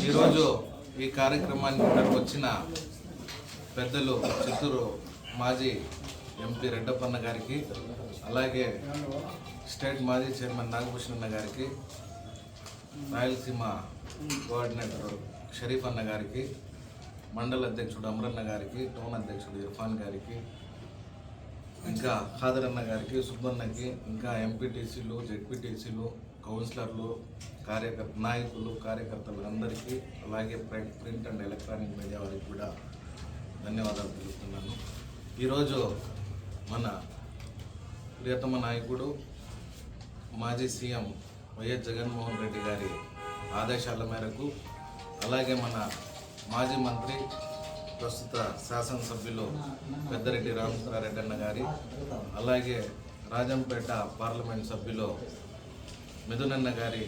ఈరోజు ఈ కార్యక్రమానికి ఇక్కడికి వచ్చిన పెద్దలు చిత్తూరు మాజీ ఎంపీ రెడ్డప్పన్న గారికి అలాగే స్టేట్ మాజీ చైర్మన్ నాగభూషణన్న గారికి రాయలసీమ కోఆర్డినేటర్ షరీఫ్ అన్న గారికి మండల అధ్యక్షుడు అమరన్న గారికి టౌన్ అధ్యక్షుడు ఇర్ఫాన్ గారికి ఇంకా ఖాదర్ అన్న గారికి సుబ్బన్నకి ఇంకా ఎంపీటీసీలు జెడ్పీటీసీలు కౌన్సిలర్లు కార్యకర్త నాయకులు కార్యకర్తలు అందరికీ అలాగే ప్రింట్ అండ్ ఎలక్ట్రానిక్ మీడియా వారికి కూడా ధన్యవాదాలు తెలుపుతున్నాను. ఈరోజు మన ప్రియతమ నాయకుడు మాజీ సీఎం వైఎస్ జగన్మోహన్ రెడ్డి గారి ఆదేశాల మేరకు అలాగే మన మాజీ మంత్రి ప్రస్తుత శాసనసభ్యులు పెద్దరెడ్డి రామచంద్రారెడ్డి అన్న గారి అలాగే రాజంపేట పార్లమెంట్ సభ్యులు మిథునన్న గారి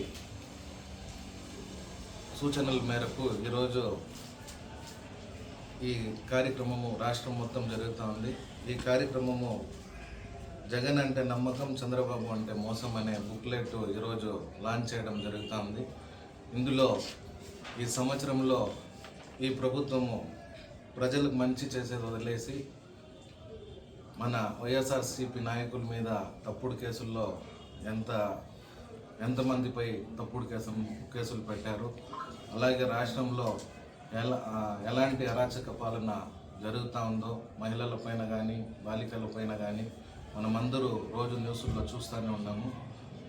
సూచనల మేరకు ఈరోజు ఈ కార్యక్రమము రాష్ట్రం మొత్తం జరుగుతూ ఉంది. ఈ కార్యక్రమము జగన్ అంటే నమ్మకం చంద్రబాబు అంటే మోసం అనే బుక్లెట్ ఈరోజు లాంచ్ చేయడం జరుగుతూ ఉంది. ఇందులో ఈ సంవత్సరంలో ఈ ప్రభుత్వము ప్రజలకు మంచి చేసేది వదిలేసి మన వైఎస్ఆర్సీపీ నాయకుల మీద తప్పుడు కేసుల్లో ఎంత ఎంతమందిపై తప్పుడు కేసు కేసులు పెట్టారు. అలాగే రాష్ట్రంలో ఎలా ఎలాంటి అరాచక పాలన జరుగుతూ ఉందో మహిళలపైన కానీ బాలికలపైన కానీ మనమందరూ రోజు న్యూస్లో చూస్తూనే ఉన్నాము.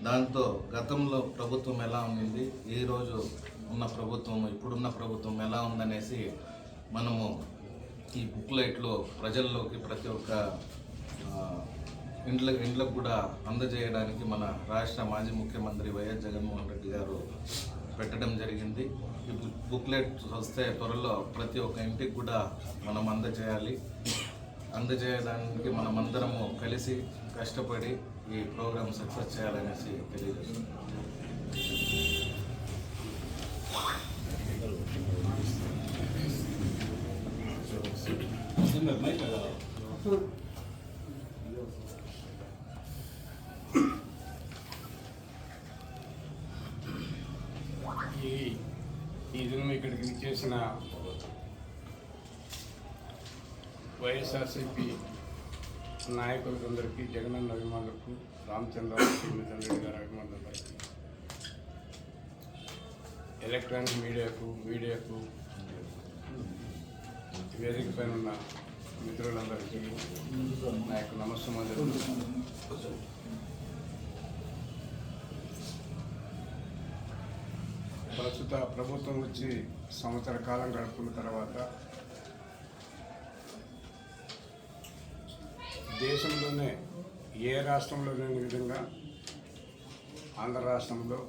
దాంతో గతంలో ప్రభుత్వం ఎలా ఉండింది ఈ రోజు ఉన్న ప్రభుత్వం ఇప్పుడున్న ప్రభుత్వం ఎలా ఉందనేసి మనము ఈ బుక్లెట్లో ప్రజల్లోకి ప్రతి ఒక్క ఇండ్ల ఇండ్లకు కూడా అందజేయడానికి మన రాష్ట్ర మాజీ ముఖ్యమంత్రి వైఎస్ జగన్మోహన్ రెడ్డి గారు పెట్టడం జరిగింది. ఈ బుక్ బుక్లెట్ వస్తే త్వరలో ప్రతి ఒక్క ఇంటికి కూడా మనం అందజేయాలి. అందజేయడానికి మనమందరము కలిసి కష్టపడి ఈ ప్రోగ్రామ్ సక్సెస్ చేయాలనేసి తెలియజేస్తున్నాం. ఈ ఈ దినం ఇక్కడికి చేసిన వైఎస్ఆర్సీపీ నాయకులందరికీ జగనన్న అభిమానులకు రామచంద్ర రెడ్డి గారి అభిమానులందరికీ ఎలక్ట్రానిక్ మీడియాకు మీడియాకు వేదిక పైన ఉన్న మిత్రులందరికీ నా యొక్క నమస్కారం ప్రస్తుత ప్రభుత్వం వచ్చి సంవత్సర కాలం గడుపుకున్న తర్వాత దేశంలోనే ఏ రాష్ట్రంలో లేని విధంగా ఆంధ్ర రాష్ట్రంలో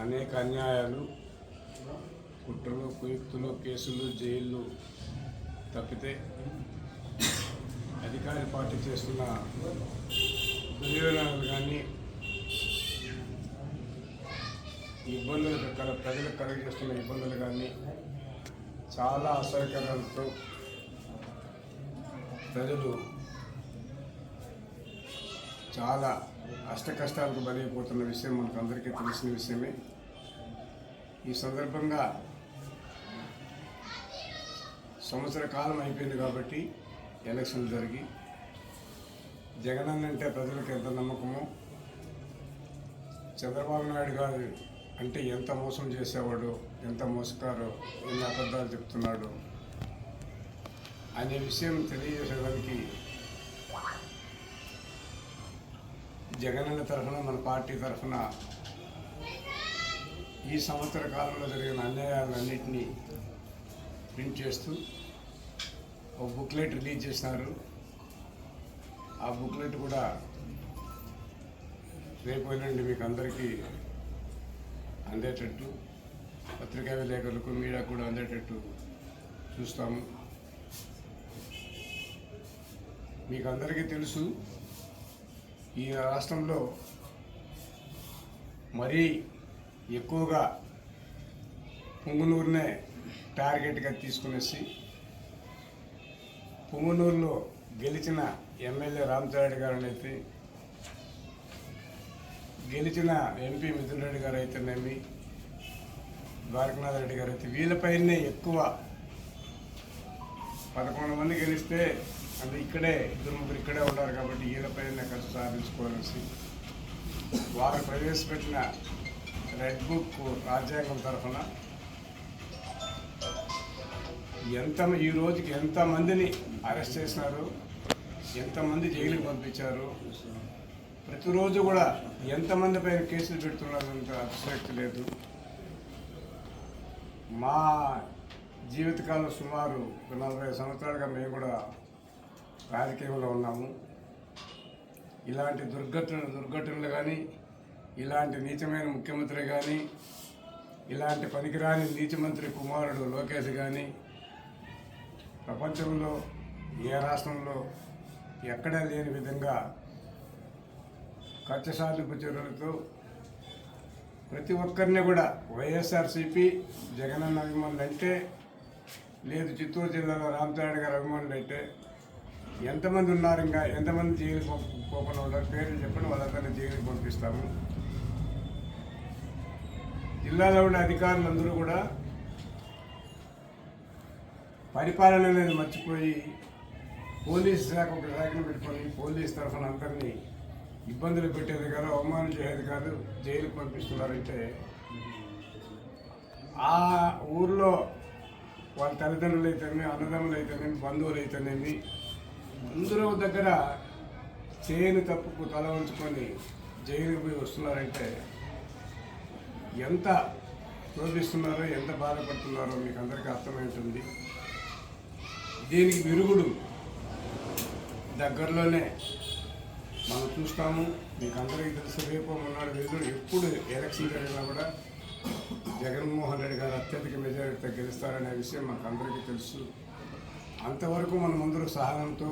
అనేక అన్యాయాలు కుట్రలు కుయుక్తులు కేసులు జైళ్ళు తప్పితే అధికార పార్టీ చేస్తున్న దుర్యోధనాలు కానీ ఇబ్బందులు కల ప్రజలకు కలిగిస్తున్న ఇబ్బందులు కానీ చాలా అసౌకర్యాలతో ప్రజలు చాలా అష్ట కష్టాలకు బలైపోతున్న విషయం మనకు అందరికీ తెలిసిన విషయమే. ఈ సందర్భంగా సంవత్సర కాలం అయిపోయింది కాబట్టి ఎలక్షన్లు జరిగి జగనన్న అంటే ప్రజలకు ఎంత నమ్మకమో చంద్రబాబు నాయుడు గారు అంటే ఎంత మోసం చేసేవాడు ఎంత మోసకారో ఎన్ని అబద్ధాలు చెప్తున్నాడు అనే విషయం తెలియజేసేదానికి జగనన్న తరఫున మన పార్టీ తరఫున ఈ సంవత్సర కాలంలో జరిగిన అన్యాయాలన్నింటినీ ప్రింట్ చేస్తూ ఒక బుక్లెట్ రిలీజ్ చేసినారు. ఆ బుక్లెట్ కూడా రేపు ఎల్లుండి మీకు అందరికీ అందేటట్టు పత్రికా విలేకరులకు మీడియా కూడా అందేటట్టు చూస్తాము. మీకు అందరికీ తెలుసు ఈ రాష్ట్రంలో మరీ ఎక్కువగా పుంగునూరునే టార్గెట్గా తీసుకునేసి పుంగునూరులో గెలిచిన ఎమ్మెల్యే రామచారెడ్డి గారిని అయితే గెలిచిన ఎంపీ మిథున్ రెడ్డి గారు అయితేనేమి ద్వారకనాథ్ రెడ్డి గారు అయితే వీళ్ళపైనే ఎక్కువ పదకొండు మంది గెలిస్తే అంటే ఇక్కడే ఇద్దరు ముగ్గురు ఇక్కడే ఉన్నారు కాబట్టి వీళ్ళపైన ఖర్చు సాధించుకోవాల్సి వారు ప్రవేశపెట్టిన రెడ్ బుక్ రాజ్యాంగం తరఫున ఎంత ఈ రోజుకి ఎంతమందిని అరెస్ట్ చేసినారు? ఎంతమంది జైలుకి పంపించారు? ప్రతిరోజు కూడా ఎంతమంది పైన కేసులు పెడుతున్నారంత అంత అతిశక్తి లేదు. మా జీవితకాలం సుమారు ఒక నలభై సంవత్సరాలుగా మేము కూడా రాజకీయంలో ఉన్నాము. ఇలాంటి దుర్ఘటన దుర్ఘటనలు కానీ ఇలాంటి నీచమైన ముఖ్యమంత్రి కానీ ఇలాంటి పనికిరాని నీచమంత్రి కుమారుడు లోకేష్ కానీ ప్రపంచంలో ఏ రాష్ట్రంలో ఎక్కడా లేని విధంగా ఖర్చు సాధింపు చర్యలతో ప్రతి ఒక్కరిని కూడా వైఎస్ఆర్సీపీ జగనన్న అభిమానులు అంటే లేదు చిత్తూరు జిల్లాలో రామచంద్ర గారి అభిమానులు అంటే ఎంతమంది ఉన్నారు ఇంకా? ఎంతమంది జైలు పోకుండా ఉన్నారు పేర్లు చెప్పండి వాళ్ళందరినీ జైలుకి పంపిస్తాము. జిల్లాలో ఉండే అధికారులందరూ కూడా పరిపాలన అనేది మర్చిపోయి పోలీస్ శాఖ ఒక శాఖను పెట్టుకొని పోలీస్ తరఫున అందరినీ ఇబ్బందులు పెట్టేది కాదు అవమానం చేసేది కాదు జైలుకి పంపిస్తున్నారంటే ఆ ఊర్లో వాళ్ళ తల్లిదండ్రులు అయితేనేమి అన్నదమ్ములు అయితేనేమి బంధువులు అయితేనేమి అందరూ దగ్గర చేయని తప్పుకు తల ఉంచుకొని జైలుకి పోయి వస్తున్నారంటే ఎంత శోభిస్తున్నారో ఎంత బాధపడుతున్నారో మీకు అందరికీ అర్థమవుతుంది దీనికి విరుగుడు. దగ్గరలోనే మనం చూస్తాము. మీకు అందరికీ తెలుసు రేపు మొన్నటి విరుగుడు ఎప్పుడు ఎలక్షన్ జరిగినా కూడా జగన్మోహన్ రెడ్డి గారు అత్యధిక మెజారిటీతో గెలుస్తారనే విషయం మాకు అందరికీ తెలుసు. అంతవరకు మనం ముందు సహనంతో